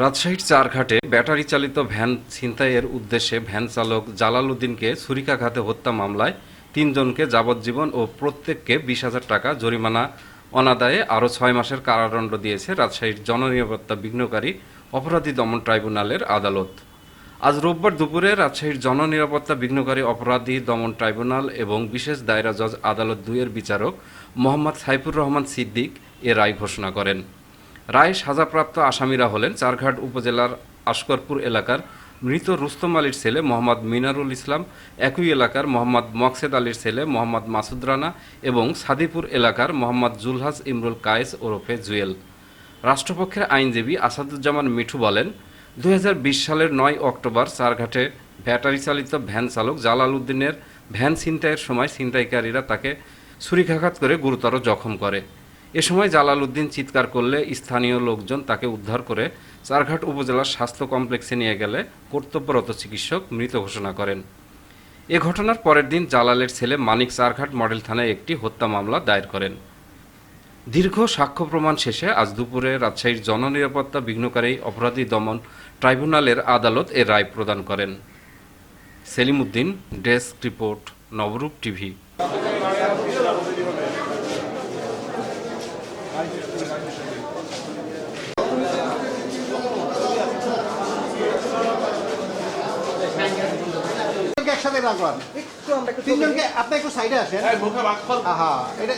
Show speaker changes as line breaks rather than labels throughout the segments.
রাজশাহীর চারঘাটে ব্যাটারি চালিত ভ্যান ছিনতাইয়ের উদ্দেশ্যে ভ্যান চালক জালাল উদ্দিনকে ছুরিকাঘাতে হত্যা মামলায় তিনজনকে যাবজ্জীবন ও প্রত্যেককে বিশ হাজার টাকা জরিমানা অনাদায়ে আরও ছয় মাসের কারাদণ্ড দিয়েছে রাজশাহীর জননিরাপত্তা বিঘ্নকারী অপরাধী দমন ট্রাইব্যুনালের আদালত। আজ রোববার দুপুরে রাজশাহীর জননিরাপত্তা বিঘ্নকারী অপরাধী দমন ট্রাইব্যুনাল এবং বিশেষ দায়রা জজ আদালত দুইয়ের বিচারক মোহাম্মদ সাইফুর রহমান সিদ্দিক এ রায় ঘোষণা করেন। রায় সাজাপ্রাপ্ত আসামিরা হলেন চারঘাট উপজেলার আশকরপুর এলাকার মৃত রুস্তম আলীর ছেলে মোহাম্মদ মিনারুল ইসলাম, একই এলাকার মোহাম্মদ মকসেদ আলীর ছেলে মোহাম্মদ মাসুদ রানা এবং সাদিপুর এলাকার মোহাম্মদ জুলহাস ইমরুল কায়েস ওরফে জুয়েল। রাষ্ট্রপক্ষের আইনজীবী আসাদুজ্জামান মিঠু বলেন দু হাজার বিশ সালের নয় অক্টোবর চারঘাটে ব্যাটারি চালিত ভ্যান চালক জালাল উদ্দিনের ভ্যান ছিনতাইয়ের সময় ছিনতাইকারীরা তাকে ছুরিকাঘাত করে গুরুতর জখম করে। এ সময় জালাল উদ্দিন চিৎকার করলে স্থানীয় লোকজন তাকে উদ্ধার করে চারঘাট উপজেলার স্বাস্থ্য কমপ্লেক্সে নিয়ে গেলে কর্তব্যরত চিকিৎসক মৃত ঘোষণা করেন। এ ঘটনার পরের দিন জালালের ছেলে মানিক চারঘাট মডেল থানায় একটি হত্যা মামলা দায়ের করেন। দীর্ঘ সাক্ষ্য প্রমাণ শেষে আজ দুপুরে রাজশাহীর জননিরাপত্তা বিঘ্নকারী অপরাধী দমন ট্রাইব্যুনালের আদালত এ রায় প্রদান করেন। Selim Uddin desk report, Nabarup TV
তিনজনকে একসাথে
একটু আমরা
তিনজনকে আপনি একটু সাইডে আসেন। এটা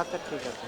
আচ্ছা ঠিক আছে।